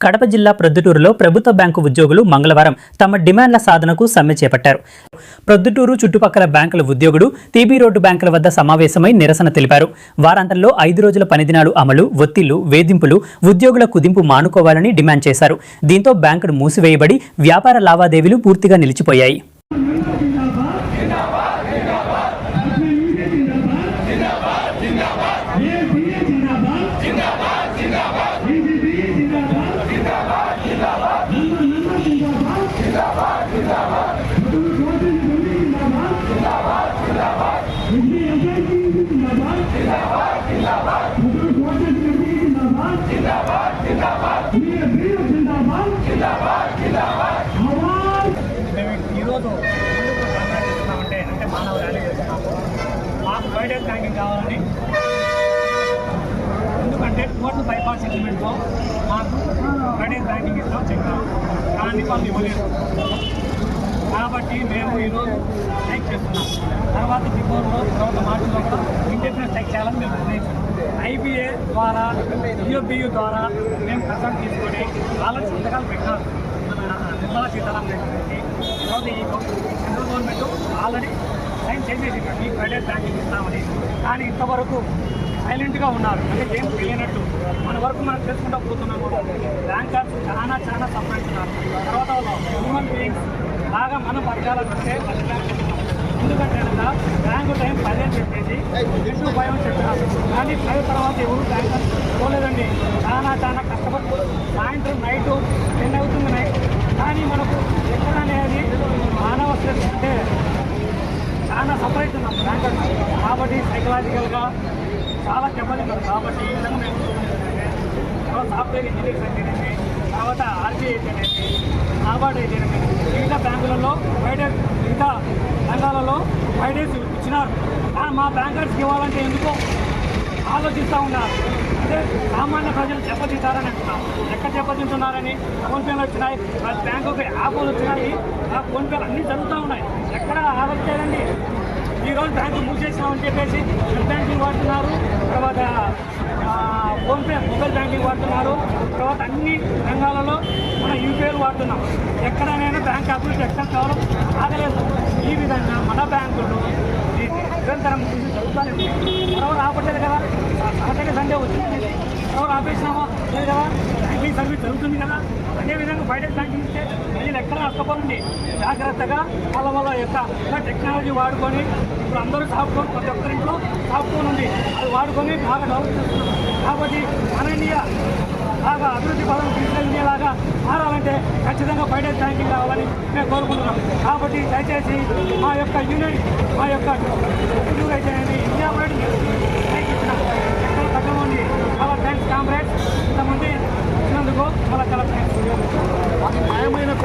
కడప జిల్లా ప్రొద్దుటూరులో ప్రభుత్వ బ్యాంకు ఉద్యోగులు మంగళవారం తమ డిమాండ్ల సాధనకు సమ్మె చేపట్టారు. ప్రొద్దుటూరు చుట్టుపక్కల బ్యాంకుల ఉద్యోగులు టీబీ రోడ్డు బ్యాంకుల వద్ద సమావేశమై నిరసన తెలిపారు. వారాంతంలో ఐదు రోజుల పనిదినాలు అమలు ఒత్తిళ్ళు వేధింపులు ఉద్యోగుల కుదింపు మానుకోవాలని డిమాండ్ చేశారు. దీంతో బ్యాంకులు మూసివేయబడి వ్యాపార లావాదేవీలు పూర్తిగా నిలిచిపోయాయి మేము ఈరోజు ఎందుకు ధర్నా చేస్తున్నామంటే అంటే మానవ ర్యాలీ చేస్తున్నాము మాకు ఫైనాన్స్ బ్యాంకింగ్ కావాలని ఎందుకంటే కోర్టు బైపాస్ సెటిల్మెంట్తో మాకు ఫైనాన్స్ బ్యాంకింగ్ ఇస్తాం చెప్పాం కానీ వాళ్ళు ఇవ్వలేదు. కాబట్టి మేము ఈరోజు స్ట్రైక్ చేస్తున్నాం. తర్వాత బిఫోర్లో తర్వాత మార్చిలో కూడా ఇంటెఫినెట్ స్ట్రైక్ చేయాలని మేము నిర్ణయించాం. ఐబీఏ ద్వారా యూఎఫ్బియు ద్వారా మేము కన్సల్ట్ తీసుకొని వాళ్ళకి సంతకాలు పెట్టాలి. మన నిర్మలా సీతారామన్ గారికి తర్వాత ఈ సెంట్రల్ గవర్నమెంట్ ఆల్రెడీ సైన్ చేసేసి మీకు బ్యాంకింగ్ ఇస్తామని. కానీ ఇంతవరకు సైలెంట్గా ఉన్నారు. అంటే ఏం తెలియనట్టు మన వరకు మనం చేసుకుంటూ పోతున్నాం కూడా బ్యాంకర్స్ చాలా చాలా సంపాదించున్నారు తర్వాత హ్యూమన్ బీయింగ్స్ బాగా మనం బతకాలంటే ఫస్ట్ బ్యాంక్ ఎందుకంటే బ్యాంకు టైం పది చెప్పేసి రెండు భయం చెప్పినారు కానీ పది తర్వాత ఎవరు బ్యాంకర్స్ పోలేదండి చాలా చాలా కష్టపడి సాయంత్రం నైట్ టెన్ అవుతుంది నైట్ కానీ మనకు ఎక్కడ అనేది మానవ శ్రద్ధ అంటే చాలా సపరేట్ ఉన్నాం. బ్యాంకర్ కాబట్టి సైకలాజికల్గా చాలా దెబ్బతిన్నారు కాబట్టి ఈ విధంగా మేము తర్వాత సాఫ్ట్వేర్ ఇంజనీర్స్ అయితేనేమి తర్వాత ఆర్బీఐ అయితేనేమి నాబార్డ్ అయితేనేమి మిగతా బ్యాంకులలో ఫైవ్ మిగతా రంగాలలో ఫైవ్ డేస్ ఇచ్చినారు. కానీ మా బ్యాంకర్స్కి ఇవ్వాలంటే ఎందుకో ఆలోచిస్తూ ఉన్నారు. అంటే సామాన్య ప్రజలు దెబ్బతింటారని అంటున్నాం. ఎక్కడ దెబ్బతింటున్నారని ఫోన్పేలు వచ్చినాయి ప్రతి బ్యాంకుకి యాప్లు వచ్చినాయి ఆ ఫోన్పేలు అన్నీ జరుగుతూ ఉన్నాయి. ఎక్కడ ఆలోచించారండి ఈరోజు బ్యాంకు మూసేసామని చెప్పేసి నెట్ బ్యాంకింగ్ వాడుతున్నారు. తర్వాత ఫోన్పే మొబైల్ బ్యాంకింగ్ వాడుతున్నారు. తర్వాత అన్ని రంగాలలో మనం యూపీఐలు వాడుతున్నాం. ఎక్కడైనా బ్యాంక్ అభివృద్ధి ఎక్కడ కావడం ఆగలేదు. ఈ విధంగా మన బ్యాంకులు నిరంతరం చదువుతానే ఎవరు ఆపట్లేదు కదా? సాటర్డే సండే వచ్చింది. ఎవరు ఆపేసినామో లేదు కదా? సర్వీస్ జరుగుతుంది కదా? అదేవిధంగా బయట బ్యాంకింగ్ ఇస్తే ప్రజలు ఎక్కడ నష్టపోతుంది జాగ్రత్తగా వాళ్ళ వాళ్ళ యొక్క టెక్నాలజీ వాడుకొని ఇప్పుడు అందరూ సాఫ్ట్ ఫోన్ ప్రతి ఒక్కరింట్లో సాఫ్ట్ ఫోన్ ఉంది. అది వాడుకొని బాగా డెవలప్ చేస్తున్నారు. కాబట్టి మన ఇండియా బాగా అభివృద్ధి పదం తీసుకెళ్ళేలాగా మారాలంటే ఖచ్చితంగా ఫైనాన్స్ బ్యాంకింగ్ కావాలని మేము కోరుకుంటున్నాం. కాబట్టి దయచేసి మా యొక్క యూనిట్ మా యొక్క